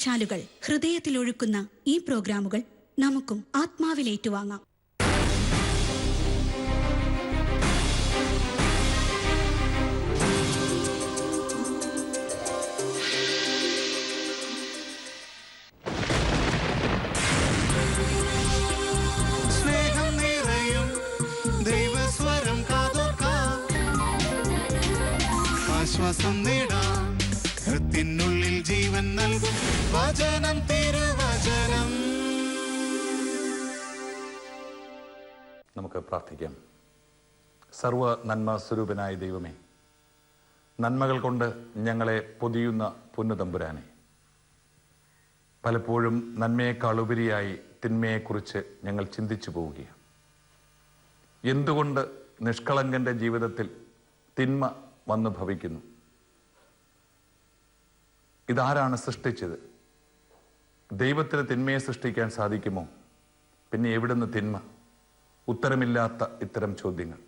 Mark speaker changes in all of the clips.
Speaker 1: മഴച്ചാലുകൾ ഹൃദയത്തിലൊഴുക്കുന്ന ഈ പ്രോഗ്രാമുകൾ നമുക്കും ആത്മാവിലേറ്റുവാങ്ങാം.
Speaker 2: ആശ്വാസം നേടാം. വചനം തിരുവചനം.
Speaker 3: നമുക്ക് പ്രാർത്ഥിക്കാം. സർവ നന്മ സ്വരൂപനായ ദൈവമേ നന്മകൾ കൊണ്ട് ഞങ്ങളെ പൊതിയുന്ന പൊന്നുതമ്പുരാനെ പലപ്പോഴും നന്മയേക്കാൾ ഉപരിയായി തിന്മയെക്കുറിച്ച് ഞങ്ങൾ ചിന്തിച്ചു പോവുകയാണ്. എന്തുകൊണ്ട് നിഷ്കളങ്കന്റെ ജീവിതത്തിൽ തിന്മ വന്നു ഭവിക്കുന്നു? ഇതാരാണ് സൃഷ്ടിച്ചത്? ദൈവത്തിന് തിന്മയെ സൃഷ്ടിക്കാൻ സാധിക്കുമോ? പിന്നെ എവിടുന്ന് തിന്മ? ഉത്തരമില്ലാത്ത ഇത്തരം ചോദ്യങ്ങൾ.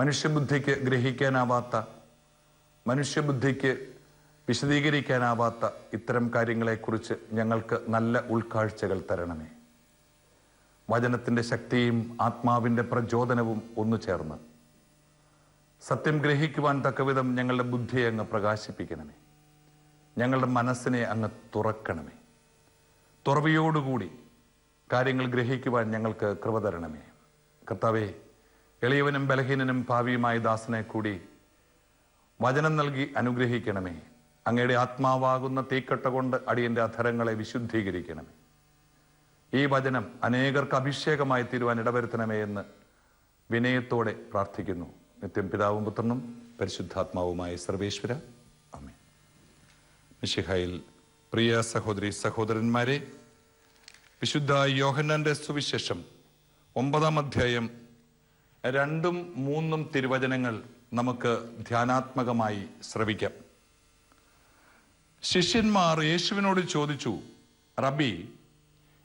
Speaker 3: മനുഷ്യബുദ്ധിക്ക് ഗ്രഹിക്കാനാവാത്ത മനുഷ്യബുദ്ധിക്ക് വിശദീകരിക്കാനാവാത്ത ഇത്തരം കാര്യങ്ങളെക്കുറിച്ച് ഞങ്ങൾക്ക് നല്ല ഉൾക്കാഴ്ചകൾ തരണമേ. വചനത്തിന്റെ ശക്തിയും ആത്മാവിന്റെ പ്രചോദനവും ഒന്നു ചേർന്ന്. സത്യം ഗ്രഹിക്കുവാൻ തക്കവിധം ഞങ്ങളുടെ ബുദ്ധിയെ അങ്ങ് പ്രകാശിപ്പിക്കണമേ. ഞങ്ങളുടെ മനസ്സിനെ അങ്ങ് തുറക്കണമേ. തുറവിയോടുകൂടി കാര്യങ്ങൾ ഗ്രഹിക്കുവാൻ ഞങ്ങൾക്ക് കൃപ തരണമേ. കർത്താവേ എളിയവനും ബലഹീനനും ഭാവിയുമായ ദാസനെ കൂടി വചനം നൽകി അനുഗ്രഹിക്കണമേ. അങ്ങയുടെ ആത്മാവാകുന്ന തീക്കട്ട കൊണ്ട് അടിയന്റെ അധരങ്ങളെ വിശുദ്ധീകരിക്കണമേ. ഈ വചനം അനേകർക്ക് അഭിഷേകമായി തീരുവാൻ ഇടവരുത്തണമേ എന്ന് വിനയത്തോടെ പ്രാർത്ഥിക്കുന്നു. നിത്യം പിതാവും പുത്രനും പരിശുദ്ധാത്മാവുമായ സർവേശ്വര. മിശിഹായിൽ പ്രിയ സഹോദരി സഹോദരന്മാരെ വിശുദ്ധ യോഹന്നാന്റെ സുവിശേഷം ഒമ്പതാം അധ്യായം രണ്ടും മൂന്നും തിരുവചനങ്ങൾ നമുക്ക് ധ്യാനാത്മകമായി ശ്രവിക്കാം. ശിഷ്യന്മാർ യേശുവിനോട് ചോദിച്ചു റബി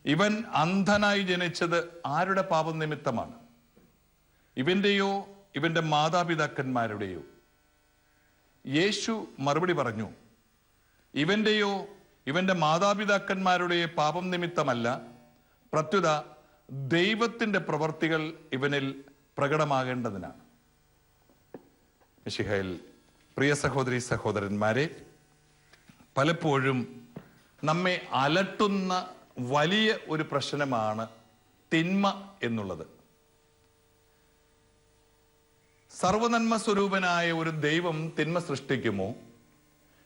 Speaker 3: ഇവൻ അന്ധനായി ജനിച്ചത് ആരുടെ പാപം നിമിത്തമാണ്? ഇവന്റെയോ ഇവന്റെ മാതാപിതാക്കന്മാരുടെയോ? യേശു മറുപടി പറഞ്ഞു ഇവന്റെയോ ഇവന്റെ മാതാപിതാക്കന്മാരുടെ പാപം നിമിത്തമല്ല പ്രത്യുത ദൈവത്തിന്റെ പ്രവർത്തികൾ ഇവനിൽ പ്രകടമാകേണ്ടതിനാണ്. മിശിഹയിൽ പ്രിയ സഹോദരി സഹോദരന്മാരെ പലപ്പോഴും നമ്മെ അലട്ടുന്ന വലിയ ഒരു പ്രശ്നമാണ് തിന്മ എന്നുള്ളത്. സർവനന്മ സ്വരൂപനായ ഒരു ദൈവം തിന്മ സൃഷ്ടിക്കുമോ?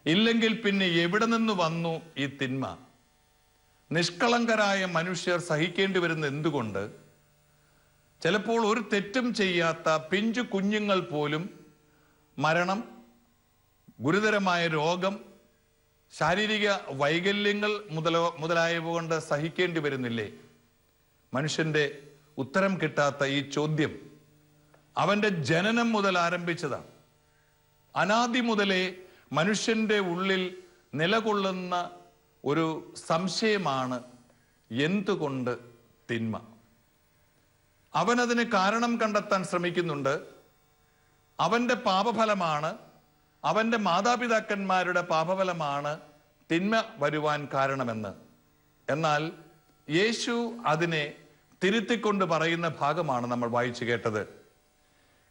Speaker 3: ഇല്ലെങ്കിൽ പിന്നെ എവിടെ നിന്ന് വന്നു ഈ തിന്മ? നിഷ്കളങ്കരായ മനുഷ്യർ സഹിക്കേണ്ടി വരുന്ന എന്തുകൊണ്ട്? ചിലപ്പോൾ ഒരു തെറ്റും ചെയ്യാത്ത പിഞ്ചു കുഞ്ഞുങ്ങൾ പോലും മരണം ഗുരുതരമായ രോഗം ശാരീരിക വൈകല്യങ്ങൾ മുതലോ മുതലായവ കൊണ്ട് സഹിക്കേണ്ടി വരുന്നില്ലേ? മനുഷ്യന്റെ ഉത്തരം കിട്ടാത്ത ഈ ചോദ്യം അവന്റെ ജനനം മുതൽ ആരംഭിച്ചതാണ് അനാദി മുതലേ മനുഷ്യന്റെ ഉള്ളിൽ നിലകൊള്ളുന്ന ഒരു സംശയമാണ് എന്തുകൊണ്ട് തിന്മ? അവനതിന് കാരണം കണ്ടെത്താൻ ശ്രമിക്കുന്നുണ്ട്. അവന്റെ പാപഫലമാണ് അവന്റെ മാതാപിതാക്കന്മാരുടെ പാപഫലമാണ് തിന്മ വരുവാൻ കാരണമെന്ന്. എന്നാൽ യേശു അതിനെ തിരുത്തിക്കൊണ്ട് പറയുന്ന ഭാഗമാണ് നമ്മൾ വായിച്ചു കേട്ടത്.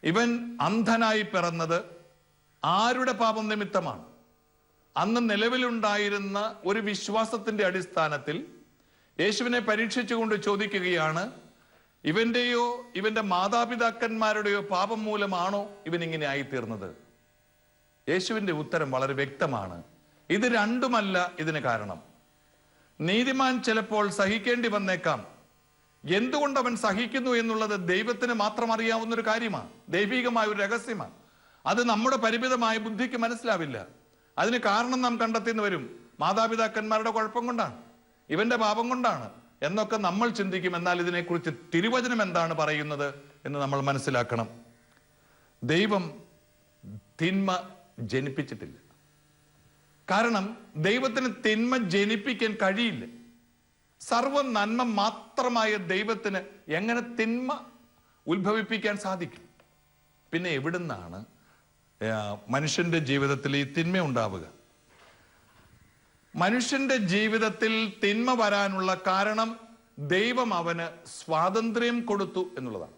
Speaker 3: ഇവൻ അന്ധനായി പിറന്നത് ആരുടെ പാപം നിമിത്തമാണ്? അന്ന് നിലവിലുണ്ടായിരുന്ന ഒരു വിശ്വാസത്തിന്റെ അടിസ്ഥാനത്തിൽ യേശുവിനെ പരീക്ഷിച്ചുകൊണ്ട് ചോദിക്കുകയാണ് ഇവന്റെയോ ഇവന്റെ മാതാപിതാക്കന്മാരുടെയോ പാപം മൂലമാണോ ഇവൻ ഇങ്ങനെ ആയിത്തീർന്നത്? യേശുവിന്റെ ഉത്തരം വളരെ വ്യക്തമാണ്. ഇത് രണ്ടുമല്ല ഇതിന് കാരണം. നീതിമാൻ ചിലപ്പോൾ സഹിക്കേണ്ടി വന്നേക്കാം. എന്തുകൊണ്ട് അവൻ സഹിക്കുന്നു എന്നുള്ളത് ദൈവത്തിന് മാത്രം അറിയാവുന്ന ഒരു കാര്യമാണ്. ദൈവികമായ ഒരു രഹസ്യമാണ്. അത് നമ്മുടെ പരിമിതമായ ബുദ്ധിക്ക് മനസ്സിലാവില്ല. അതിന് കാരണം നാം കണ്ടെത്തിന്ന് വരും. മാതാപിതാക്കന്മാരുടെ കുഴപ്പം കൊണ്ടാണ്. ഇവന്റെ പാപം കൊണ്ടാണ്. എന്നൊക്കെ നമ്മൾ ചിന്തിക്കും. എന്നാൽ ഇതിനെക്കുറിച്ച് തിരുവചനം എന്താണ് പറയുന്നത് എന്ന് നമ്മൾ മനസ്സിലാക്കണം. ദൈവം തിന്മ ജനിപ്പിച്ചിട്ടില്ല. കാരണം ദൈവത്തിന് തിന്മ ജനിപ്പിക്കാൻ കഴിയില്ല. സർവ നന്മ മാത്രമായ ദൈവത്തിന് എങ്ങനെ തിന്മ ഉത്ഭവിപ്പിക്കാൻ സാധിക്കും? പിന്നെ എവിടുന്നാണ് മനുഷ്യന്റെ ജീവിതത്തിൽ ഈ തിന്മ ഉണ്ടാവുക. മനുഷ്യന്റെ ജീവിതത്തിൽ തിന്മ വരാനുള്ള കാരണം ദൈവം അവന് സ്വാതന്ത്ര്യം കൊടുത്തു എന്നുള്ളതാണ്.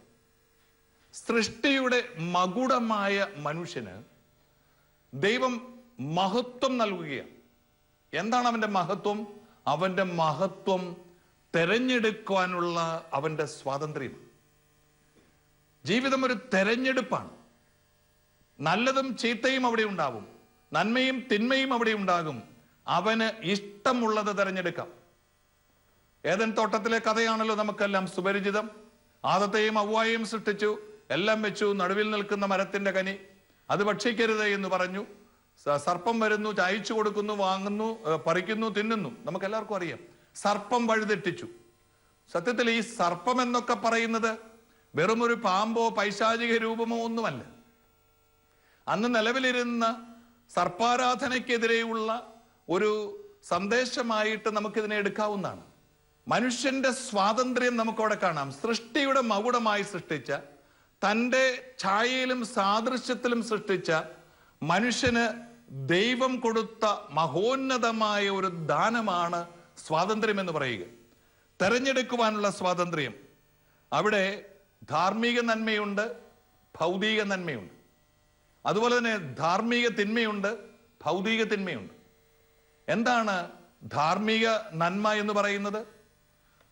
Speaker 3: സൃഷ്ടിയുടെ മകുടമായ മനുഷ്യന് ദൈവം മഹത്വം നൽകുകയാണ്. എന്താണ് അവന്റെ മഹത്വം? അവന്റെ മഹത്വം തെരഞ്ഞെടുക്കുവാനുള്ള അവന്റെ സ്വാതന്ത്ര്യം ജീവിതം ഒരു തെരഞ്ഞെടുപ്പാണ്. നല്ലതും ചീത്തയും അവിടെ ഉണ്ടാവും. നന്മയും തിന്മയും അവിടെ ഉണ്ടാകും. അവന് ഇഷ്ടമുള്ളത് തിരഞ്ഞെടുക്കാം. ഏതൻ തോട്ടത്തിലെ കഥയാണല്ലോ നമുക്കെല്ലാം സുപരിചിതം. ആദത്തെയും അവ്വായെയും സൃഷ്ടിച്ചു. എല്ലാം വെച്ചു. നടുവിൽ നിൽക്കുന്ന മരത്തിന്റെ കനി. അത് ഭക്ഷിക്കരുത് എന്ന് പറഞ്ഞു. സർപ്പം വരുന്നു ചായച്ചു കൊടുക്കുന്നു വാങ്ങുന്നു പറിക്കുന്നു തിന്നുന്നു. നമുക്ക് എല്ലാവർക്കും അറിയാം. സർപ്പം വഴുതെട്ടിച്ചു. സത്യത്തിൽ ഈ സർപ്പം എന്നൊക്കെ പറയുന്നത് വെറുമൊരു പാമ്പോ പൈശാചിക രൂപമോ ഒന്നുമല്ല. അന്ന് നിലവിലിരുന്ന സർപ്പാരാധനയ്ക്കെതിരെയുള്ള ഒരു സന്ദേശമായിട്ട് നമുക്കിതിനെ എടുക്കാവുന്നതാണ്. മനുഷ്യന്റെ സ്വാതന്ത്ര്യം നമുക്കവിടെ കാണാം. സൃഷ്ടിയുടെ മകുടമായി സൃഷ്ടിച്ച തന്റെ ഛായയിലും സാദൃശ്യത്തിലും സൃഷ്ടിച്ച മനുഷ്യന് ദൈവം കൊടുത്ത മഹോന്നതമായ ഒരു ദാനമാണ് സ്വാതന്ത്ര്യം എന്ന് പറയുക. തെരഞ്ഞെടുക്കുവാനുള്ള സ്വാതന്ത്ര്യം. അവിടെ ധാർമ്മിക നന്മയുണ്ട് ഭൗതിക നന്മയുണ്ട്. അതുപോലെ തന്നെ ധാർമ്മിക തിന്മയുണ്ട് ഭൗതിക തിന്മയുണ്ട്. എന്താണ് ധാർമ്മിക നന്മ എന്ന് പറയുന്നത്?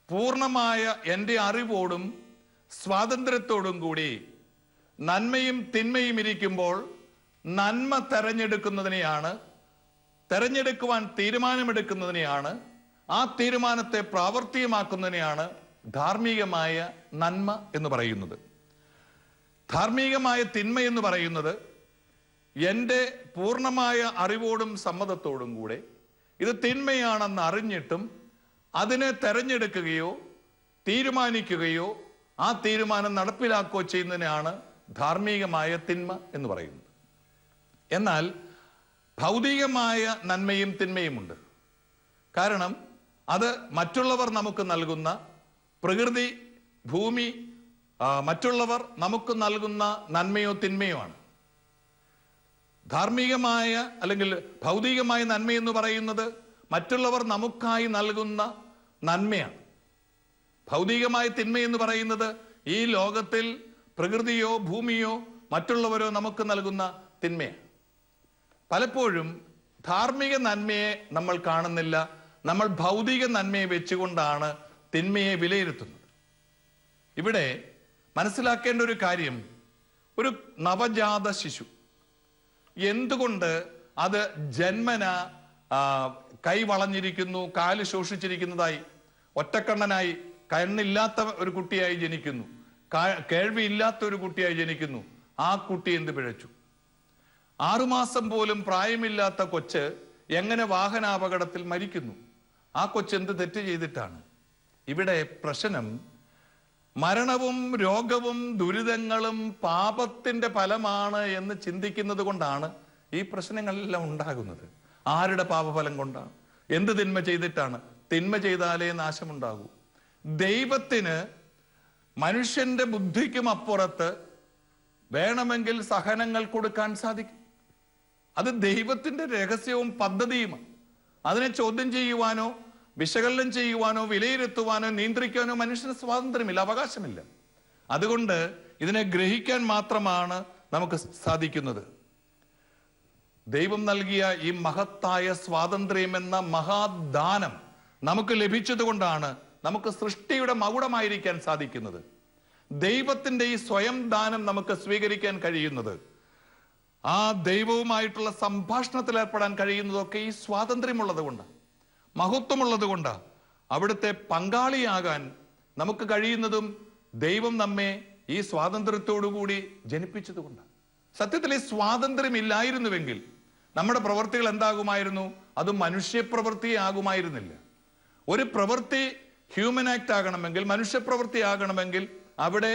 Speaker 3: പൂർണമായ എന്റെ അറിവോടും സ്വാതന്ത്ര്യത്തോടും കൂടി നന്മയും തിന്മയും ഇരിക്കുമ്പോൾ നന്മ തെരഞ്ഞെടുക്കുന്നതിനെയാണ് തെരഞ്ഞെടുക്കുവാൻ തീരുമാനമെടുക്കുന്നതിനെയാണ് ആ തീരുമാനത്തെ പ്രാവർത്തികമാക്കുന്നതിനെയാണ് ധാർമ്മികമായ നന്മ എന്ന് പറയുന്നത്. ധാർമ്മികമായ തിന്മ എന്ന് പറയുന്നത് എന്റെ പൂർണമായ അറിവോടും സമ്മതത്തോടും കൂടെ ഇത് തിന്മയാണെന്ന് അറിഞ്ഞിട്ടും അതിനെ തെരഞ്ഞെടുക്കുകയോ തീരുമാനിക്കുകയോ ആ തീരുമാനം നടപ്പിലാക്കുകയോ ചെയ്യുന്നതിനാണ് ധാർമ്മികമായ തിന്മ എന്ന് പറയുന്നത്. എന്നാൽ ഭൗതികമായ നന്മയും തിന്മയുമുണ്ട്. കാരണം അത് മറ്റുള്ളവർ നമുക്ക് നൽകുന്ന പ്രകൃതി ഭൂമി മറ്റുള്ളവർ നമുക്ക് നൽകുന്ന നന്മയോ തിന്മയോ ആണ്. ധാർമ്മികമായ അല്ലെങ്കിൽ ഭൗതികമായ നന്മ എന്ന് പറയുന്നത് മറ്റുള്ളവർ നമുക്കായി നൽകുന്ന നന്മയാണ്. ഭൗതികമായ തിന്മ എന്ന് പറയുന്നത് ഈ ലോകത്തിൽ പ്രകൃതിയോ ഭൂമിയോ മറ്റുള്ളവരോ നമുക്ക് നൽകുന്ന തിന്മയാണ്. പലപ്പോഴും ധാർമ്മിക നന്മയെ നമ്മൾ കാണുന്നില്ല. നമ്മൾ ഭൗതിക നന്മയെ വെച്ചുകൊണ്ടാണ് തിന്മയെ വിലയിരുത്തുന്നത്. ഇവിടെ മനസ്സിലാക്കേണ്ട ഒരു കാര്യം ഒരു നവജാത ശിശു എന്തുകൊണ്ട് അത് ജന്മന കൈ വളഞ്ഞിരിക്കുന്നു കാൽ ശോഷിച്ചിരിക്കുന്നതായി ഒറ്റക്കണ്ണനായി കണ്ണില്ലാത്ത ഒരു കുട്ടിയായി ജനിക്കുന്നു കേൾവിയില്ലാത്ത ഒരു കുട്ടിയായി ജനിക്കുന്നു ആ കുട്ടി എന്ത് പിഴച്ചു? ആറുമാസം പോലും പ്രായമില്ലാത്ത കൊച്ച് എങ്ങനെ വാഹനാപകടത്തിൽ മരിക്കുന്നു? ആ കൊച്ച് എന്ത് തെറ്റ് ചെയ്തിട്ടാണ്? ഇവിടെ പ്രശ്നം മരണവും രോഗവും ദുരിതങ്ങളും പാപത്തിന്റെ ഫലമാണ് എന്ന് ചിന്തിക്കുന്നത് കൊണ്ടാണ് ഈ പ്രശ്നങ്ങളെല്ലാം ഉണ്ടാകുന്നത്. ആരുടെ പാപഫലം കൊണ്ടാണ്? എന്ത് തിന്മ ചെയ്തിട്ടാണ്? തിന്മ ചെയ്താലേ നാശമുണ്ടാകൂ. ദൈവത്തിന് മനുഷ്യന്റെ ബുദ്ധിക്കും അപ്പുറത്ത് വേണമെങ്കിൽ സഹനങ്ങൾ കൊടുക്കാൻ സാധിക്കും. അത് ദൈവത്തിന്റെ രഹസ്യവും പദ്ധതിയുമാണ്. അതിനെ ചോദ്യം ചെയ്യുവാനോ വിശകലനം ചെയ്യുവാനോ വിലയിരുത്തുവാനോ നിയന്ത്രിക്കാനോ മനുഷ്യന് സ്വാതന്ത്ര്യമില്ല അവകാശമില്ല. അതുകൊണ്ട് ഇതിനെ ഗ്രഹിക്കാൻ മാത്രമാണ് നമുക്ക് സാധിക്കുന്നത്. ദൈവം നൽകിയ ഈ മഹത്തായ സ്വാതന്ത്ര്യം എന്ന മഹാദാനം നമുക്ക് ലഭിച്ചതുകൊണ്ടാണ് നമുക്ക് സൃഷ്ടിയുടെ മകുടമായിരിക്കാൻ സാധിക്കുന്നത്. ദൈവത്തിന്റെ ഈ സ്വയം ദാനം നമുക്ക് സ്വീകരിക്കാൻ കഴിയുന്നത്. ആ ദൈവവുമായിട്ടുള്ള സംഭാഷണത്തിൽ ഏർപ്പെടാൻ കഴിയുന്നതൊക്കെ ഈ സ്വാതന്ത്ര്യമുള്ളത് കൊണ്ടാണ് മഹത്വമുള്ളത് കൊണ്ടാണ് അവിടുത്തെ പങ്കാളിയാകാൻ നമുക്ക് കഴിയുന്നതും ദൈവം നമ്മെ ഈ സ്വാതന്ത്ര്യത്തോടുകൂടി ജനിപ്പിച്ചത് കൊണ്ടാണ് സത്യത്തിൽ ഈ സ്വാതന്ത്ര്യം ഇല്ലായിരുന്നുവെങ്കിൽ നമ്മുടെ പ്രവൃത്തികൾ എന്താകുമായിരുന്നു? അത് മനുഷ്യപ്രവൃത്തി ആകുമായിരുന്നില്ല. ഒരു പ്രവൃത്തി ഹ്യൂമൻ ആക്ട് ആകണമെങ്കിൽ മനുഷ്യപ്രവൃത്തി ആകണമെങ്കിൽ അവിടെ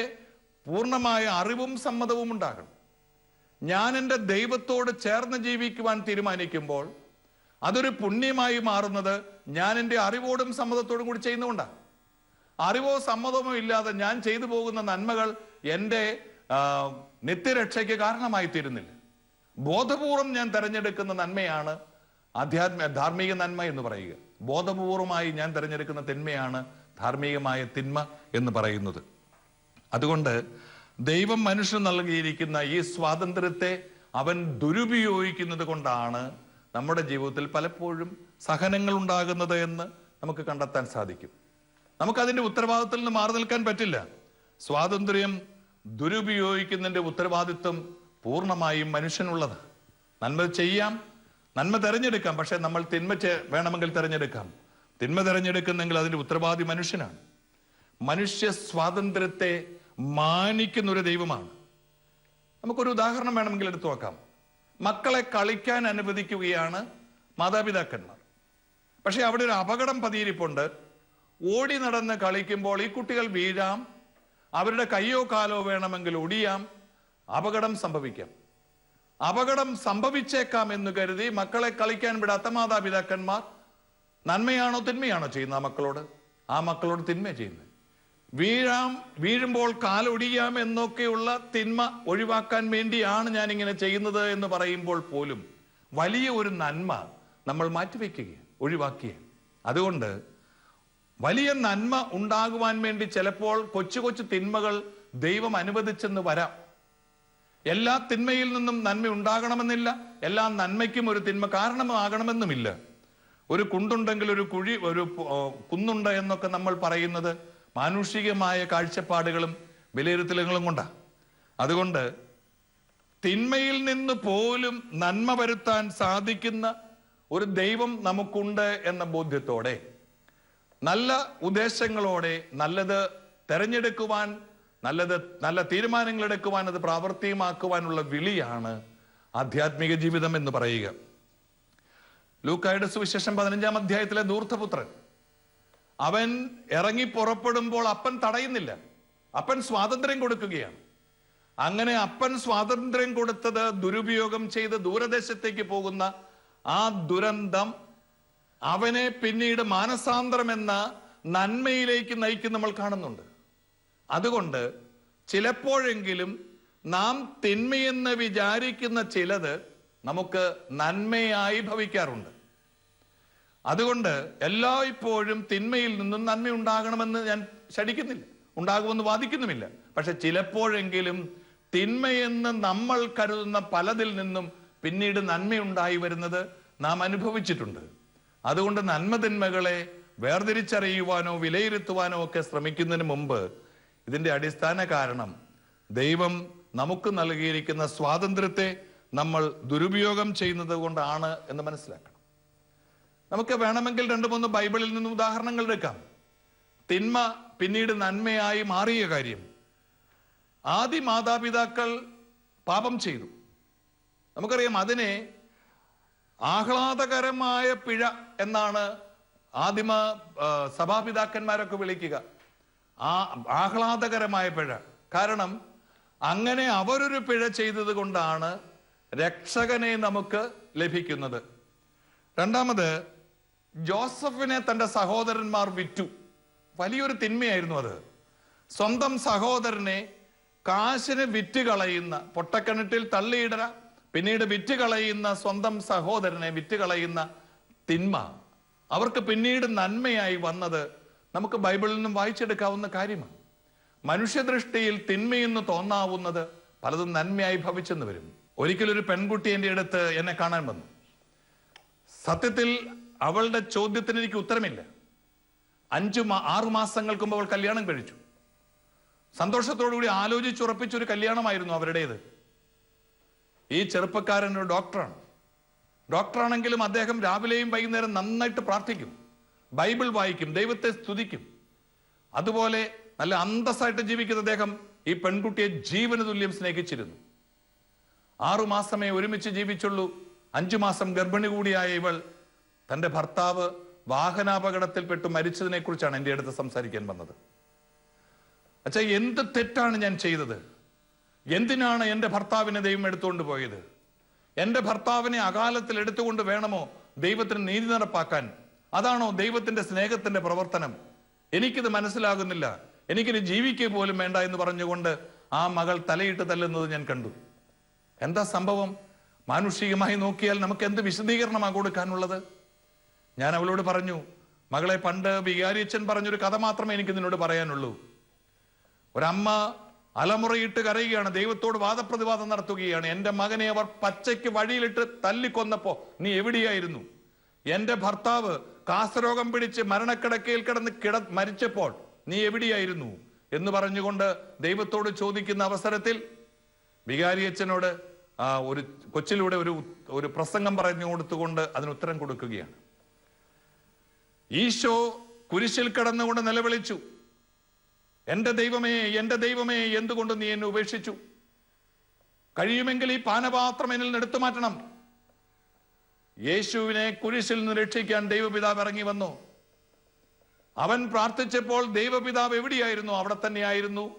Speaker 3: പൂർണമായ അറിവും സമ്മതവും ഉണ്ടാകണം. ഞാൻ എന്റെ ദൈവത്തോട് ചേർന്ന് ജീവിക്കുവാൻ തീരുമാനിക്കുമ്പോൾ അതൊരു പുണ്യമായി മാറുന്നത് ഞാൻ എന്റെ അറിവോടും സമ്മതത്തോടും കൂടി ചെയ്യുന്നതുകൊണ്ടാണ് അറിവോ സമ്മതമോ ഇല്ലാതെ ഞാൻ ചെയ്തു പോകുന്ന നന്മകൾ എന്റെ നിത്യരക്ഷയ്ക്ക് കാരണമായി തീരുന്നില്ല. ബോധപൂർവം ഞാൻ തിരഞ്ഞെടുക്കുന്ന നന്മയാണ് ആധ്യാത്മ ധാർമ്മിക നന്മ എന്ന് പറയുക. ബോധപൂർവമായി ഞാൻ തിരഞ്ഞെടുക്കുന്ന തിന്മയാണ് ധാർമ്മികമായ തിന്മ എന്ന് പറയുന്നത്. അതുകൊണ്ട് ദൈവം മനുഷ്യൻ നൽകിയിരിക്കുന്ന ഈ സ്വാതന്ത്ര്യത്തെ അവൻ ദുരുപയോഗിക്കുന്നത് കൊണ്ടാണ് നമ്മുടെ ജീവിതത്തിൽ പലപ്പോഴും സഹനങ്ങൾ ഉണ്ടാകുന്നത് എന്ന് നമുക്ക് കണ്ടെത്താൻ സാധിക്കും. നമുക്കതിന്റെ ഉത്തരവാദിത്തത്തിൽ നിന്ന് മാറി നിൽക്കാൻ പറ്റില്ല. സ്വാതന്ത്ര്യം ദുരുപയോഗിക്കുന്നതിന്റെ ഉത്തരവാദിത്വം പൂർണമായും മനുഷ്യനുള്ളത് നന്മ ചെയ്യാം നന്മ തിരഞ്ഞെടുക്കാം പക്ഷേ നമ്മൾ തിന്മ വേണമെങ്കിൽ തിരഞ്ഞെടുക്കാം. തിന്മ തിരഞ്ഞെടുക്കുന്നെങ്കിൽ അതിന്റെ ഉത്തരവാദി മനുഷ്യനാണ്. മനുഷ്യ സ്വാതന്ത്ര്യത്തെ മാനിക്കുന്നൊരു ദൈവമാണ്. നമുക്കൊരു ഉദാഹരണം വേണമെങ്കിൽ എടുത്തു നോക്കാം. മക്കളെ കളിക്കാൻ അനുവദിക്കുകയാണ് മാതാപിതാക്കന്മാർ. പക്ഷെ അവിടെ ഒരു അപകടം പതിയിരിപ്പുണ്ട്. ഓടി നടന്ന് കളിക്കുമ്പോൾ ഈ കുട്ടികൾ വീഴാം അവരുടെ കയ്യോ കാലോ വേണമെങ്കിൽ ഒടിയാം അപകടം സംഭവിക്കാം. അപകടം സംഭവിച്ചേക്കാം എന്ന് കരുതി മക്കളെ കളിക്കാൻ വിടാത്ത മാതാപിതാക്കന്മാർ നന്മയാണോ തിന്മയാണോ ചെയ്യുന്ന ആ മക്കളോട്? ആ മക്കളോട് തിന്മ ചെയ്യുന്നത്. വീഴാം വീഴുമ്പോൾ കാലൊടിയാം എന്നൊക്കെയുള്ള തിന്മ ഒഴിവാക്കാൻ വേണ്ടിയാണ് ഞാൻ ഇങ്ങനെ ചെയ്യുന്നത് എന്ന് പറയുമ്പോൾ പോലും വലിയ ഒരു നന്മ നമ്മൾ മാറ്റിവെക്കുകയാണ് ഒഴിവാക്കുകയാണ്. അതുകൊണ്ട് വലിയ നന്മ ഉണ്ടാകുവാൻ വേണ്ടി ചിലപ്പോൾ കൊച്ചു കൊച്ചു തിന്മകൾ ദൈവം അനുവദിച്ചെന്ന് വരാം. എല്ലാ തിന്മയിൽ നിന്നും നന്മ ഉണ്ടാകണമെന്നില്ല എല്ലാ നന്മയ്ക്കും ഒരു തിന്മ കാരണമാകണമെന്നുമില്ല. ഒരു കുണ്ടുണ്ടെങ്കിൽ ഒരു കുഴി ഒരു കുന്നുണ്ട് എന്നൊക്കെ നമ്മൾ പറയുന്നത് മാനുഷികമായ കാഴ്ചപ്പാടുകളും വിലയിരുത്തലുകളും കൊണ്ടാണ് അതുകൊണ്ട് തിന്മയിൽ നിന്ന് പോലും നന്മ വരുത്താൻ സാധിക്കുന്ന ഒരു ദൈവം നമുക്കുണ്ട് എന്ന ബോധ്യത്തോടെ നല്ല ഉദ്ദേശങ്ങളോടെ നല്ലത് തെരഞ്ഞെടുക്കുവാൻ നല്ലത് നല്ല തീരുമാനങ്ങൾ എടുക്കുവാൻ അത് പ്രാവർത്തികമാക്കുവാനുള്ള വിളിയാണ് ആധ്യാത്മിക ജീവിതം എന്ന് പറയുക. ലൂക്കായുടെ സുവിശേഷം പതിനഞ്ചാം അധ്യായത്തിലെ ധൂർത്തപുത്രൻ. അവൻ ഇറങ്ങി പുറപ്പെടുമ്പോൾ അപ്പൻ തടയുന്നില്ല. അപ്പൻ സ്വാതന്ത്ര്യം കൊടുക്കുകയാണ്. അങ്ങനെ അപ്പൻ സ്വാതന്ത്ര്യം കൊടുത്തത് ദുരുപയോഗം ചെയ്ത് ദൂരദേശത്തേക്ക് പോകുന്ന ആ ദുരന്തം അവനെ പിന്നീട് മാനസാന്തരം എന്ന നന്മയിലേക്ക് നയിക്കുന്ന നമ്മൾ കാണുന്നുണ്ട്. അതുകൊണ്ട് ചിലപ്പോഴെങ്കിലും നാം തിന്മയെന്ന് വിചാരിക്കുന്ന ചിലത് നമുക്ക് നന്മയായി ഭവിക്കാറുണ്ട്. അതുകൊണ്ട് എല്ലായ്പ്പോഴും തിന്മയിൽ നിന്നും നന്മ ഉണ്ടാകണമെന്ന് ഞാൻ ശടിക്കുന്നില്ല ഉണ്ടാകുമെന്ന് വാദിക്കുന്നുമില്ല. പക്ഷെ ചിലപ്പോഴെങ്കിലും തിന്മയെന്ന് നമ്മൾ കരുതുന്ന പലതിൽ നിന്നും പിന്നീട് നന്മയുണ്ടായി വരുന്നത് നാം അനുഭവിച്ചിട്ടുണ്ട്. അതുകൊണ്ട് നന്മ തിന്മകളെ വേർതിരിച്ചറിയുവാനോ വിലയിരുത്തുവാനോ ഒക്കെ ശ്രമിക്കുന്നതിന് മുമ്പ് ഇതിന്റെ അടിസ്ഥാന കാരണം ദൈവം നമുക്ക് നൽകിയിരിക്കുന്ന സ്വാതന്ത്ര്യത്തെ നമ്മൾ ദുരുപയോഗം ചെയ്യുന്നത് കൊണ്ടാണ് എന്ന് മനസ്സിലാക്കണം. നമുക്ക് വേണമെങ്കിൽ രണ്ട് മൂന്ന് ബൈബിളിൽ നിന്ന് ഉദാഹരണങ്ങൾ എടുക്കാം. തിന്മ പിന്നീട് നന്മയായി മാറിയ കാര്യം. ആദ്യ മാതാപിതാക്കൾ പാപം ചെയ്തു. നമുക്കറിയാം അതിനെ ആഹ്ലാദകരമായ പിഴ എന്നാണ് ആദിമ സഭാപിതാക്കന്മാരൊക്കെ വിളിക്കുക. ആ ആഹ്ലാദകരമായ പിഴ. കാരണം അങ്ങനെ അവരൊരു പിഴ ചെയ്തത് കൊണ്ടാണ് രക്ഷകനെ നമുക്ക് ലഭിക്കുന്നത്. രണ്ടാമത് ജോസഫിനെ തന്റെ സഹോദരന്മാർ വിറ്റു. വലിയൊരു തിന്മയായിരുന്നു അത്. സ്വന്തം സഹോദരനെ കാശിന് വിറ്റ് കളയുന്ന പൊട്ടക്കിണറ്റിൽ തള്ളിയിട പിന്നീട് വിറ്റ് കളയുന്ന സ്വന്തം സഹോദരനെ വിറ്റ് കളയുന്ന തിന്മ. അവർക്ക് പിന്നീട് നന്മയായി വന്നത് നമുക്ക് ബൈബിളിൽ നിന്നും വായിച്ചെടുക്കാവുന്ന കാര്യമാണ്. മനുഷ്യദൃഷ്ടിയിൽ തിന്മയെന്ന് തോന്നാവുന്നത് പലതും നന്മയായി ഭവിച്ചെന്ന് വരും. ഒരിക്കലൊരു പെൺകുട്ടി എന്റെ അടുത്ത് എന്നെ കാണാൻ വന്നു. സത്യത്തിൽ അവളുടെ ചോദ്യത്തിന് എനിക്ക് ഉത്തരമില്ല. അഞ്ചു ആറു മാസങ്ങൾക്ക് മുമ്പ് അവൾ കല്യാണം കഴിച്ചു. സന്തോഷത്തോടുകൂടി ആലോചിച്ചുറപ്പിച്ച ഒരു കല്യാണമായിരുന്നു അവരുടേത്. ഈ ചെറുപ്പക്കാരൻ ഒരു ഡോക്ടറാണ്. ഡോക്ടറാണെങ്കിലും അദ്ദേഹം രാവിലെയും വൈകുന്നേരം നന്നായിട്ട് പ്രാർത്ഥിക്കും. ബൈബിൾ വായിക്കും ദൈവത്തെ സ്തുതിക്കും. അതുപോലെ നല്ല അന്തസ്സായിട്ട് ജീവിക്കുന്ന അദ്ദേഹം ഈ പെൺകുട്ടിയെ ജീവന തുല്യം സ്നേഹിച്ചിരുന്നു. ആറു മാസമേ ഒരുമിച്ച് ജീവിച്ചുള്ളൂ. അഞ്ചു മാസം ഗർഭിണി കൂടിയായ ഇവൾ തന്റെ ഭർത്താവ് വാഹനാപകടത്തിൽപ്പെട്ട് മരിച്ചതിനെ കുറിച്ചാണ് എന്റെ അടുത്ത് സംസാരിക്കാൻ വന്നത്. അച്ഛാ എന്ത് തെറ്റാണ് ഞാൻ ചെയ്തത്? എന്തിനാണ് എന്റെ ഭർത്താവിനെ ദൈവം എടുത്തുകൊണ്ട് പോയത്? എന്റെ ഭർത്താവിനെ അകാലത്തിൽ എടുത്തുകൊണ്ട് വേണമോ ദൈവത്തിന് നീതി നടപ്പാക്കാൻ? അതാണോ ദൈവത്തിന്റെ സ്നേഹത്തിന്റെ പ്രവർത്തനം? എനിക്കിത് മനസ്സിലാകുന്നില്ല. എനിക്കിനി ജീവിക്കുക പോലും വേണ്ട എന്ന് പറഞ്ഞുകൊണ്ട് ആ മകൾ തലയിട്ട് തല്ലുന്നത് ഞാൻ കണ്ടു. എന്താ സംഭവം? മാനുഷികമായി നോക്കിയാൽ നമുക്ക് എന്ത് വിശദീകരണമാണ് കൊടുക്കാനുള്ളത്? ഞാൻ അവളോട് പറഞ്ഞു മകളെ പണ്ട് വികാരിയച്ഛൻ പറഞ്ഞൊരു കഥ മാത്രമേ എനിക്ക് നിന്നോട് പറയാനുള്ളൂ. ഒരമ്മ അലമുറയിട്ട് കരയുകയാണ് ദൈവത്തോട് വാദപ്രതിവാദം നടത്തുകയാണ്. എന്റെ മകനെ അവർ പച്ചയ്ക്ക് വഴിയിലിട്ട് തല്ലിക്കൊന്നപ്പോ നീ എവിടെയായിരുന്നു? എന്റെ ഭർത്താവ് കാസരോഗം പിടിച്ച് മരണക്കിടക്കയിൽ കിടന്ന് കിട മരിച്ചപ്പോൾ നീ എവിടെയായിരുന്നു? എന്ന് പറഞ്ഞുകൊണ്ട് ദൈവത്തോട് ചോദിക്കുന്ന അവസരത്തിൽ വികാരിയച്ഛനോട് ഒരു കൊച്ചിലൂടെ ഒരു ഒരു പ്രസംഗം പറഞ്ഞു കൊടുത്തുകൊണ്ട് അതിന് ഉത്തരം കൊടുക്കുകയാണ്. ഈശോ കുരിശിൽ കിടന്നുകൊണ്ട് നിലവിളിച്ചു. എന്റെ ദൈവമേ എന്റെ ദൈവമേ എന്തുകൊണ്ട് നീ എന്നെ ഉപേക്ഷിച്ചു? കഴിയുമെങ്കിൽ ഈ പാനപാത്രം എന്നിൽ നിന്ന് എടുത്തു മാറ്റണം. യേശുവിനെ കുരിശിൽ നിന്ന് രക്ഷിക്കാൻ ദൈവപിതാവ് ഇറങ്ങി വന്നു. അവൻ പ്രാർത്ഥിച്ചപ്പോൾ ദൈവപിതാവ് എവിടെയായിരുന്നു? അവിടെ തന്നെയായിരുന്നു.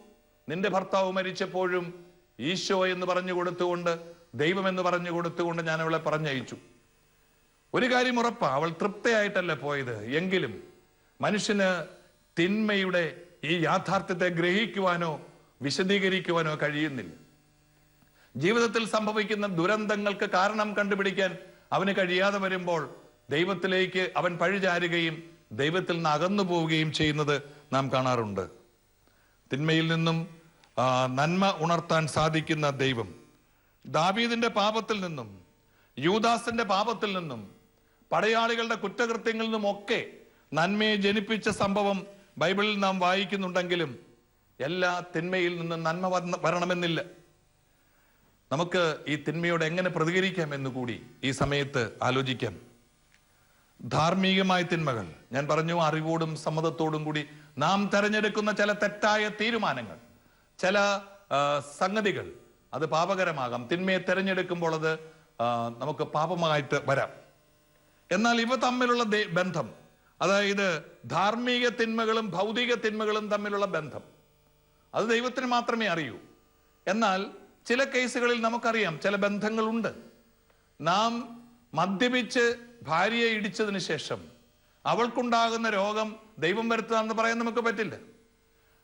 Speaker 3: നിന്റെ ഭർത്താവ് മരിച്ചപ്പോഴും ഈശോ എന്ന് പറഞ്ഞു കൊടുത്തുകൊണ്ട് ദൈവമെന്ന് പറഞ്ഞു കൊടുത്തുകൊണ്ട് ഞാൻ അവളെ പറഞ്ഞയച്ചു. ഒരു കാര്യം ഉറപ്പാ അവൾ തൃപ്തയായിട്ടല്ല പോയത്? എങ്കിലും മനുഷ്യന് തിന്മയുടെ ഈ യാഥാർത്ഥ്യത്തെ ഗ്രഹിക്കുവാനോ വിശദീകരിക്കുവാനോ കഴിയുന്നില്ല. ജീവിതത്തിൽ സംഭവിക്കുന്ന ദുരന്തങ്ങൾക്ക് കാരണം കണ്ടുപിടിക്കാൻ അവന് കഴിയാതെ വരുമ്പോൾ ദൈവത്തിലേക്ക് അവൻ പഴിചാരുകയും ദൈവത്തിൽ നിന്ന് അകന്നു പോവുകയും ചെയ്യുന്നത് നാം കാണാറുണ്ട്. തിന്മയിൽ നിന്നും നന്മ ഉണർത്താൻ സാധിക്കുന്ന ദൈവം ദാവീദിന്റെ പാപത്തിൽ നിന്നും യൂദാസിന്റെ പാപത്തിൽ നിന്നും പടയാളികളുടെ കുറ്റകൃത്യങ്ങളിൽ നിന്നുമൊക്കെ നന്മയെ ജനിപ്പിച്ച സംഭവം ബൈബിളിൽ നാം വായിക്കുന്നുണ്ടെങ്കിലും എല്ലാ തിന്മയിൽ നിന്നും നന്മ വരണമെന്നില്ല. നമുക്ക് ഈ തിന്മയോട് എങ്ങനെ പ്രതികരിക്കാം എന്ന് കൂടി ഈ സമയത്ത് ആലോചിക്കാം. ധാർമ്മികമായ തിന്മകൾ ഞാൻ പറഞ്ഞു അറിവോടും സമ്മതത്തോടും കൂടി നാം തെരഞ്ഞെടുക്കുന്ന ചില തെറ്റായ തീരുമാനങ്ങൾ ചില സംഗതികൾ അത് പാപകരമാകാം. തിന്മയെ തെരഞ്ഞെടുക്കുമ്പോൾ അത് നമുക്ക് പാപമായിട്ട് വരാം. എന്നാൽ ഇവ തമ്മിലുള്ള ബന്ധം അതായത് ധാർമ്മിക തിന്മകളും ഭൗതിക തിന്മകളും തമ്മിലുള്ള ബന്ധം അത് ദൈവത്തിന് മാത്രമേ അറിയൂ. എന്നാൽ ചില കേസുകളിൽ നമുക്കറിയാം ചില ബന്ധങ്ങളുണ്ട്. നാം മദ്യപിച്ച് ഭാര്യയെ ഇടിച്ചതിന് ശേഷം അവൾക്കുണ്ടാകുന്ന രോഗം ദൈവം വരുത്താന്ന് പറയാൻ നമുക്ക് പറ്റില്ല.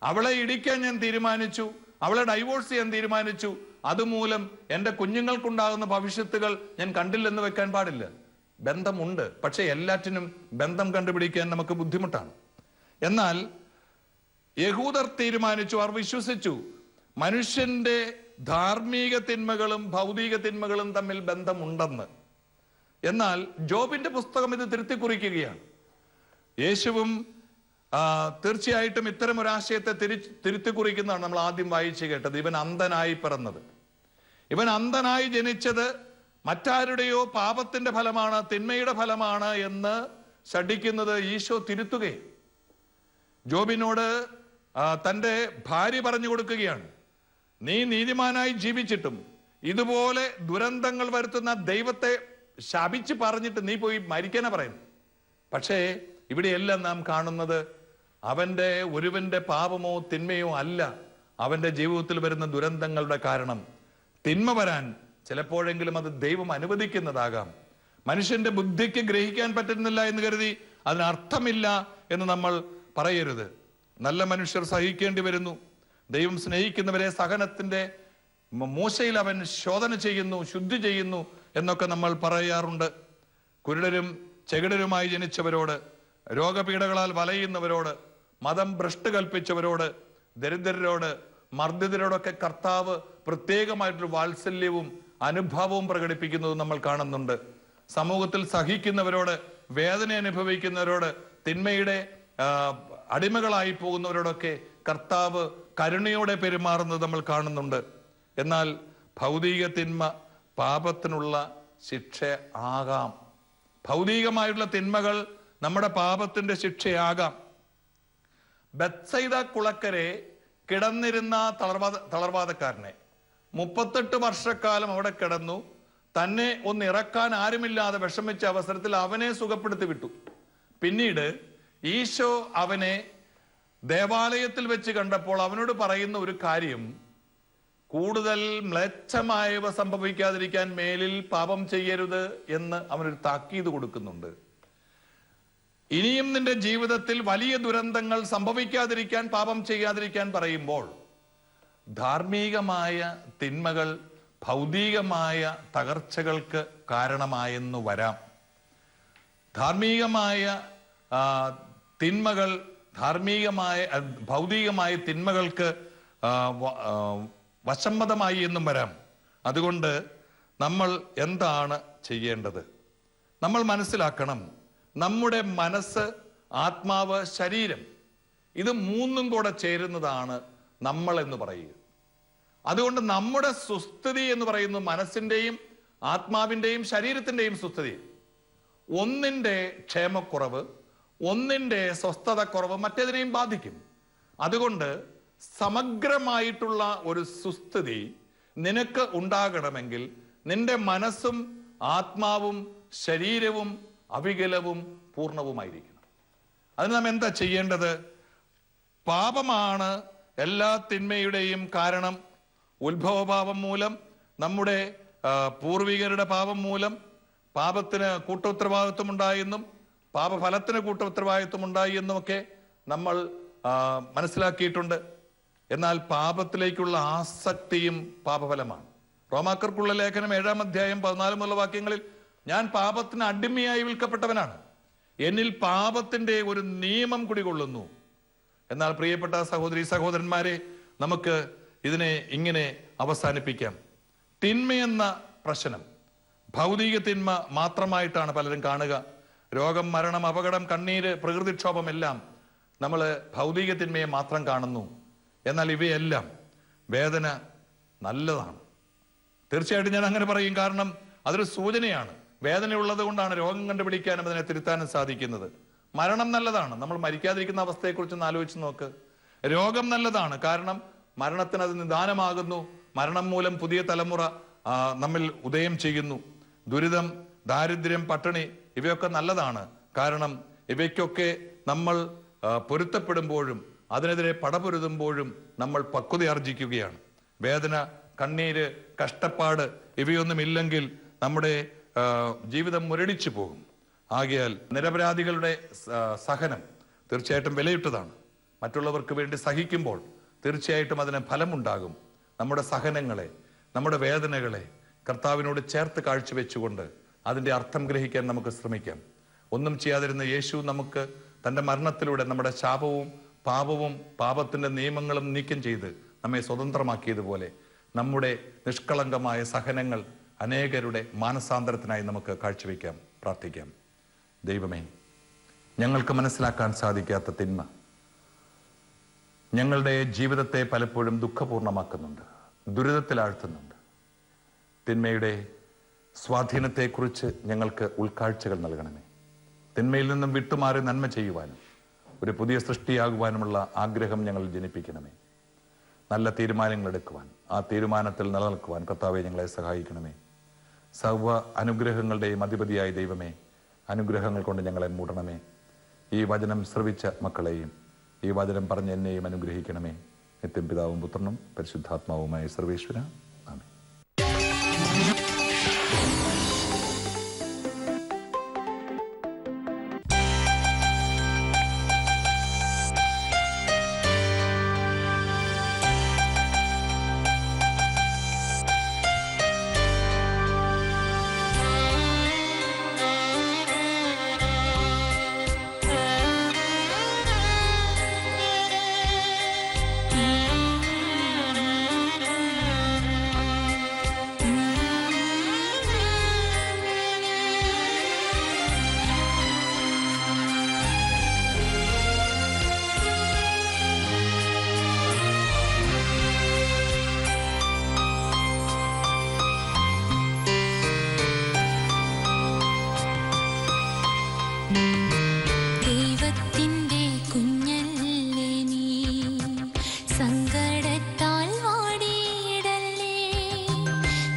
Speaker 3: അവളെ ഇടിക്കാൻ ഞാൻ തീരുമാനിച്ചു അവളെ ഡൈവോഴ്സ് ചെയ്യാൻ തീരുമാനിച്ചു. അതുമൂലം എന്റെ കുഞ്ഞുങ്ങൾക്കുണ്ടാകുന്ന ഭവിഷ്യത്തുകൾ ഞാൻ കണ്ടില്ലെന്ന് വെക്കാൻ പാടില്ല. ബന്ധമുണ്ട്. പക്ഷെ എല്ലാറ്റിനും ബന്ധം കണ്ടുപിടിക്കാൻ നമുക്ക് ബുദ്ധിമുട്ടാണ്. എന്നാൽ യഹൂദർ തീരുമാനിച്ചു അവർ വിശ്വസിച്ചു മനുഷ്യന്റെ ധാർമ്മിക തിന്മകളും ഭൗതിക തിന്മകളും തമ്മിൽ ബന്ധമുണ്ടെന്ന്. എന്നാൽ ജോബിന്റെ പുസ്തകം ഇത് തിരുത്തി കുറിക്കുകയാണ് യേശുവും തീർച്ചയായിട്ടും ഇത്തരം ഒരു ആശയത്തെ തിരി തിരുത്തി കുറിക്കുന്നതാണ് നമ്മൾ ആദ്യം വായിച്ചു കേട്ടത്. ഇവൻ അന്ധനായി പിറന്നത്. ഇവൻ അന്ധനായി ജനിച്ചത് മറ്റാരുടെയോ പാപത്തിന്റെ ഫലമാണ് തിന്മയുടെ ഫലമാണ് എന്ന് ശഠിക്കുന്നത് ഈശോ തിരുത്തുകയും ജോബിനോട് തന്റെ ഭാര്യ പറഞ്ഞു കൊടുക്കുകയാണ്. നീ നീതിമാനായി ജീവിച്ചിട്ടും ഇതുപോലെ ദുരന്തങ്ങൾ വരുത്തുന്ന ദൈവത്തെ ശപിച്ച് പറഞ്ഞിട്ട് നീ പോയി മരിക്കാനാ പറയുന്നു പക്ഷേ ഇവിടെയെല്ലാം നാം കാണുന്നത് അവന്റെ ഒരുവന്റെ പാപമോ തിന്മയോ അല്ല. അവന്റെ ജീവിതത്തിൽ വരുന്ന ദുരന്തങ്ങളുടെ കാരണം തിന്മ വരാൻ ചിലപ്പോഴെങ്കിലും അത് ദൈവം അനുവദിക്കുന്നതാകാം. മനുഷ്യന്റെ ബുദ്ധിക്ക് ഗ്രഹിക്കാൻ പറ്റുന്നില്ല എന്ന് കരുതി അതിനർത്ഥമില്ല എന്ന് നമ്മൾ പറയരുത്. നല്ല മനുഷ്യർ സഹിക്കേണ്ടി വരുന്നു. ദൈവം സ്നേഹിക്കുന്നവരെ സഹനത്തിന്റെ മോശയിൽ അവൻ ശോധന ചെയ്യുന്നു ശുദ്ധി ചെയ്യുന്നു എന്നൊക്കെ നമ്മൾ പറയാറുണ്ട്. കുരുടരും ചെകിടരുമായി ജനിച്ചവരോട് രോഗപീഠകളാൽ വലയുന്നവരോട് മതം ഭ്രഷ്ട് കൽപ്പിച്ചവരോട് ദരിദ്രരോട് മർദ്ദിതരോടൊക്കെ കർത്താവ് പ്രത്യേകമായിട്ടൊരു വാത്സല്യവും അനുഭവവും പ്രകടിപ്പിക്കുന്നത് നമ്മൾ കാണുന്നുണ്ട്. സമൂഹത്തിൽ സഹിക്കുന്നവരോട് വേദന അനുഭവിക്കുന്നവരോട് തിന്മയുടെ അടിമകളായി പോകുന്നവരോടൊക്കെ കർത്താവ് കരുണയോടെ പെരുമാറുന്നത് നമ്മൾ കാണുന്നുണ്ട്. എന്നാൽ ഭൗതിക തിന്മ പാപത്തിനുള്ള ശിക്ഷ ആകാം. ഭൗതികമായിട്ടുള്ള തിന്മകൾ നമ്മുടെ പാപത്തിന്റെ ശിക്ഷയാകാം. ബത്സൈദ കുളക്കരെ കിടന്നിരുന്ന തളർവാദ തളർവാദക്കാരനെ മുപ്പത്തെട്ട് വർഷക്കാലം അവിടെ കിടന്നു. തന്നെ ഒന്ന് ഇറക്കാൻ ആരുമില്ലാതെ വിഷമിച്ച അവസരത്തിൽ അവനെ സുഖപ്പെടുത്തി വിട്ടു. പിന്നീട് ഈശോ അവനെ ദേവാലയത്തിൽ വെച്ച് കണ്ടപ്പോൾ അവനോട് പറയുന്ന ഒരു കാര്യം കൂടുതൽ മ്ലേച്ഛമായവ സംഭവിക്കാതിരിക്കാൻ മേലിൽ പാപം ചെയ്യരുത് എന്ന് അവനൊരു താക്കീത് കൊടുക്കുന്നുണ്ട്. ഇനിയും നിന്റെ ജീവിതത്തിൽ വലിയ ദുരന്തങ്ങൾ സംഭവിക്കാതിരിക്കാൻ പാപം ചെയ്യാതിരിക്കാൻ പറയുമ്പോൾ ധാർമ്മികമായ തിന്മകൾ ഭൗതികമായ തകർച്ചകൾക്ക് കാരണമായെന്ന് വരാം. ധാർമ്മികമായ തിന്മകൾ ധാർമ്മികമായ ഭൗതികമായ തിന്മകൾക്ക് ആ, വ- ആ, വശംവദമായി എന്നും വരാം. അതുകൊണ്ട് നമ്മൾ എന്താണ് ചെയ്യേണ്ടത്? നമ്മൾ മനസ്സിലാക്കണം. നമ്മുടെ മനസ്സ് ആത്മാവ് ശരീരം ഇത് മൂന്നും കൂടെ ചേരുന്നതാണ് നമ്മൾ എന്ന് പറയുക. അതുകൊണ്ട് നമ്മുടെ സുസ്ഥിതി എന്ന് പറയുന്നത് മനസ്സിന്റെയും ആത്മാവിന്റെയും ശരീരത്തിന്റെയും സുസ്ഥിതി. ഒന്നിന്റെ ക്ഷേമക്കുറവ് ഒന്നിന്റെ സ്വസ്ഥതക്കുറവ് മറ്റേതിനെയും ബാധിക്കും. അതുകൊണ്ട് സമഗ്രമായിട്ടുള്ള ഒരു സുസ്ഥിതി നിനക്ക് ഉണ്ടാകണമെങ്കിൽ നിന്റെ മനസ്സും ആത്മാവും ശരീരവും അവികലവും പൂർണവുമായിരിക്കണം അതിന് നാം എന്താ ചെയ്യേണ്ടത്? പാപമാണ് എല്ലാ തിന്മയുടെയും കാരണം ഉത്ഭവപാപം മൂലം നമ്മുടെ പൂർവികരുടെ പാപം മൂലം പാപത്തിന് കൂട്ടോത്തരവാദിത്വം ഉണ്ടായെന്നും പാപഫലത്തിന് കൂട്ടോത്തരവാദിത്വം ഉണ്ടായി എന്നുമൊക്കെ നമ്മൾ മനസ്സിലാക്കിയിട്ടുണ്ട്. എന്നാൽ പാപത്തിലേക്കുള്ള ആസക്തിയും പാപഫലമാണ്. റോമാക്കർക്കുള്ള ലേഖനം ഏഴാം അധ്യായം പതിനാല് മുതലുള്ള വാക്യങ്ങളിൽ ഞാൻ പാപത്തിന് അടിമയായി വിൽക്കപ്പെട്ടവനാണ്. എന്നിൽ പാപത്തിന്റെ ഒരു നിയമം കുടികൊള്ളുന്നു. എന്നാൽ പ്രിയപ്പെട്ട സഹോദരി സഹോദരന്മാരെ നമുക്ക് ഇതിനെ ഇങ്ങനെ അവസാനിപ്പിക്കാം. തിന്മയെന്ന പ്രശ്നം. ഭൗതിക തിന്മ മാത്രമായിട്ടാണ് പലരും കാണുക. രോഗം മരണം അപകടം കണ്ണീര് പ്രകൃതിക്ഷോഭം എല്ലാം നമ്മൾ ഭൗതിക തിന്മയെ മാത്രം കാണുന്നു. എന്നാൽ ഇവയെല്ലാം വേദന നല്ലതാണ്. തീർച്ചയായിട്ടും ഞാൻ അങ്ങനെ പറയും. കാരണം അതൊരു സൂചനയാണ്. വേദന ഉള്ളത് കൊണ്ടാണ് രോഗം കണ്ടുപിടിക്കാനും അതിനെ തിരുത്താനും സാധിക്കുന്നത്. മരണം നല്ലതാണ്. നമ്മൾ മരിക്കാതിരിക്കുന്ന അവസ്ഥയെക്കുറിച്ച് ഒന്ന് ആലോചിച്ച് നോക്ക്. രോഗം നല്ലതാണ്. കാരണം മരണത്തിന് അത് നിദാനമാകുന്നു മരണം മൂലം പുതിയ തലമുറ നമ്മിൽ ഉദയം ചെയ്യുന്നു. ദുരിതം ദാരിദ്ര്യം പട്ടിണി ഇവയൊക്കെ നല്ലതാണ്. കാരണം ഇവയ്ക്കൊക്കെ നമ്മൾ പൊരുത്തപ്പെടുമ്പോഴും അതിനെതിരെ പടപൊരുതുമ്പോഴും നമ്മൾ പക്വത ആർജിക്കുകയാണ്. വേദന കണ്ണീര് കഷ്ടപ്പാട് ഇവയൊന്നും ഇല്ലെങ്കിൽ നമ്മുടെ ജീവിതം മുരടിച്ചു പോകും. ആകയാൽ നിരപരാധികളുടെ സഹനം തീർച്ചയായിട്ടും വിലയിട്ടതാണ്. മറ്റുള്ളവർക്ക് വേണ്ടി സഹിക്കുമ്പോൾ തീർച്ചയായിട്ടും അതിന് ഫലമുണ്ടാകും. നമ്മുടെ സഹനങ്ങളെ നമ്മുടെ വേദനകളെ കർത്താവിനോട് ചേർത്ത് കാഴ്ചവെച്ചുകൊണ്ട് അതിന്റെ അർത്ഥം ഗ്രഹിക്കാൻ നമുക്ക് ശ്രമിക്കാം. ഒന്നും ചെയ്യാതിരുന്ന യേശു നമുക്ക് തന്റെ മരണത്തിലൂടെ നമ്മുടെ ശാപവും പാപവും പാപത്തിന്റെ നിയമങ്ങളും നീക്കം ചെയ്ത് നമ്മെ സ്വതന്ത്രമാക്കിയതുപോലെ നമ്മുടെ നിഷ്കളങ്കമായ സഹനങ്ങൾ അനേകരുടെ മാനസാന്തരത്തിനായി നമുക്ക് കാഴ്ചവെക്കാം പ്രാർത്ഥിക്കാം. ദൈവമേ ഞങ്ങൾക്ക് മനസ്സിലാക്കാൻ സാധിക്കാത്ത തിന്മ ഞങ്ങളുടെ ജീവിതത്തെ പലപ്പോഴും ദുഃഖപൂർണമാക്കുന്നുണ്ട് ദുരിതത്തിലാഴ്ത്തുന്നുണ്ട്. തിന്മയുടെ സ്വാധീനത്തെക്കുറിച്ച് ഞങ്ങൾക്ക് ഉൾക്കാഴ്ചകൾ നൽകണമേ. തിന്മയിൽ നിന്നും വിട്ടുമാറി നന്മ ചെയ്യുവാനും ഒരു പുതിയ സൃഷ്ടിയാകുവാനുമുള്ള ആഗ്രഹം ഞങ്ങൾ ജനിപ്പിക്കണമേ. നല്ല തീരുമാനങ്ങൾ എടുക്കുവാൻ ആ തീരുമാനത്തിൽ നിലനിൽക്കുവാൻ കർത്താവെ ഞങ്ങളെ സഹായിക്കണമേ. സർവ അനുഗ്രഹങ്ങളുടെയും അധിപതിയായ ദൈവമേ അനുഗ്രഹങ്ങൾ കൊണ്ട് ഞങ്ങളെ മൂടണമേ. ഈ വചനം ശ്രവിച്ച മക്കളെയും ഈ വചനം പറഞ്ഞ് എന്നെയും അനുഗ്രഹിക്കണമേ. നിത്യം പിതാവും പുത്രനും പരിശുദ്ധാത്മാവുമായ സർവേശ്വര.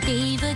Speaker 4: gave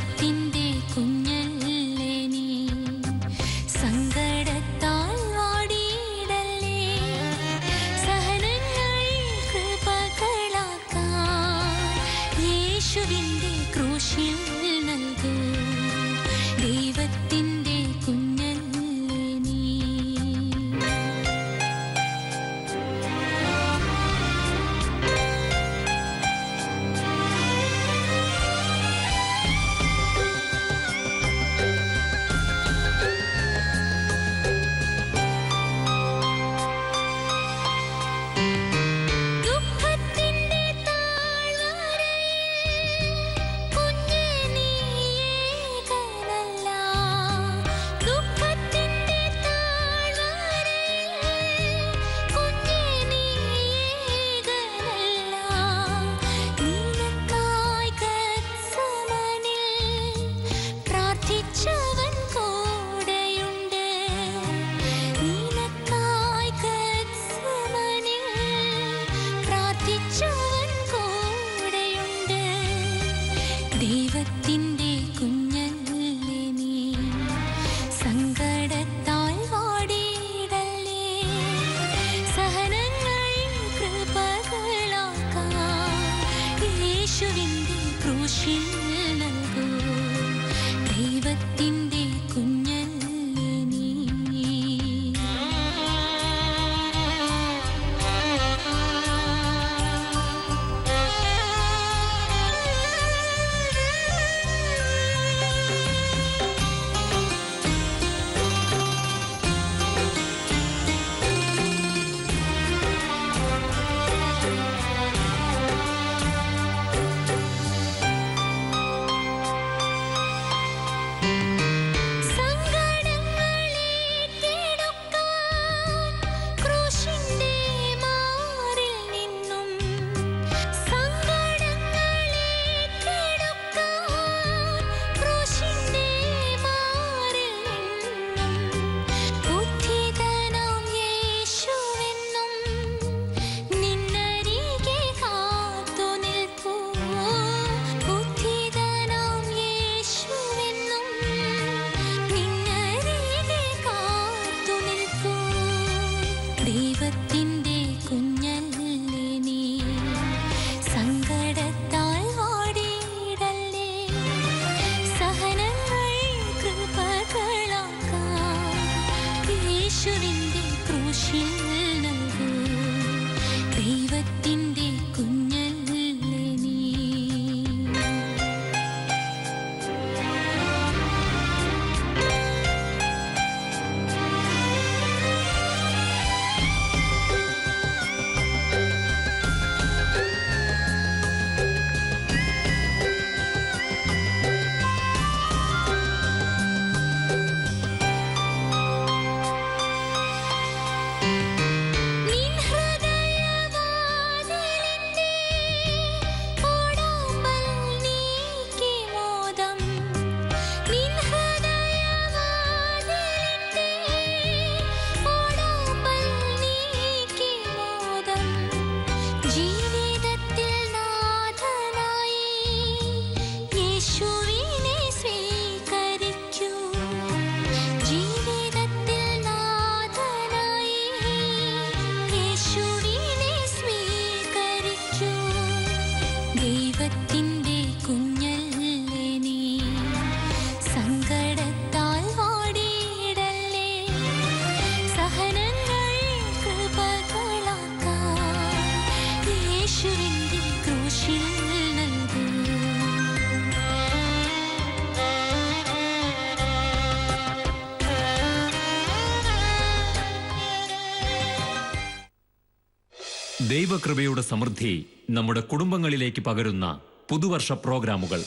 Speaker 5: ദൈവകൃപയുടെ സമൃദ്ധി നമ്മുടെ കുടുംബങ്ങളിലേക്ക് പകരുന്ന പുതുവർഷ പ്രോഗ്രാമുകൾ.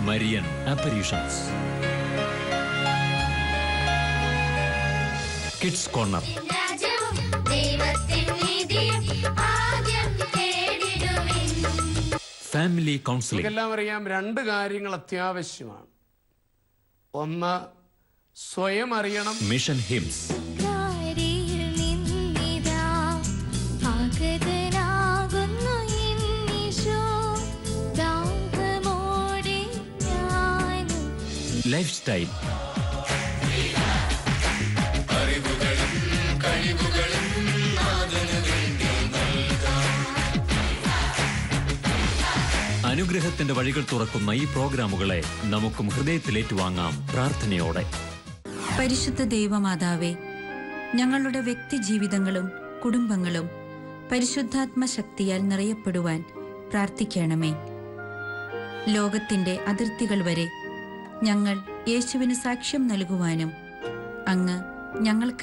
Speaker 5: Marian apparitions kids corner. Family counselling.
Speaker 6: എല്ലാം അറിയാം രണ്ട് കാര്യങ്ങൾ അത്യാവശ്യമാണ്. ഒന്ന് സ്വയം അറിയണം.
Speaker 5: Mission Hinds. ലൈഫ് സ്റ്റൈൽ അനുഗ്രഹത്തിന്റെ വഴികൾ തുറക്കുന്ന ഈ പ്രോഗ്രാമുകളെ നമുക്കും ഹൃദയത്തിലേറ്റുവാങ്ങാം പ്രാർത്ഥനയോടെ.
Speaker 7: പരിശുദ്ധ ദൈവമാതാവേ ഞങ്ങളുടെ വ്യക്തി ജീവിതങ്ങളും കുടുംബങ്ങളും പരിശുദ്ധാത്മ ശക്തിയാൽ നിറയപ്പെടുവാൻ പ്രാർത്ഥിക്കണമേ. ലോകത്തിന്റെ അതിർത്തികൾ വരെ ഞങ്ങൾ യേശുവിന് സാക്ഷ്യം നൽകുവാനും അങ്ങ് ഞങ്ങൾക്കായി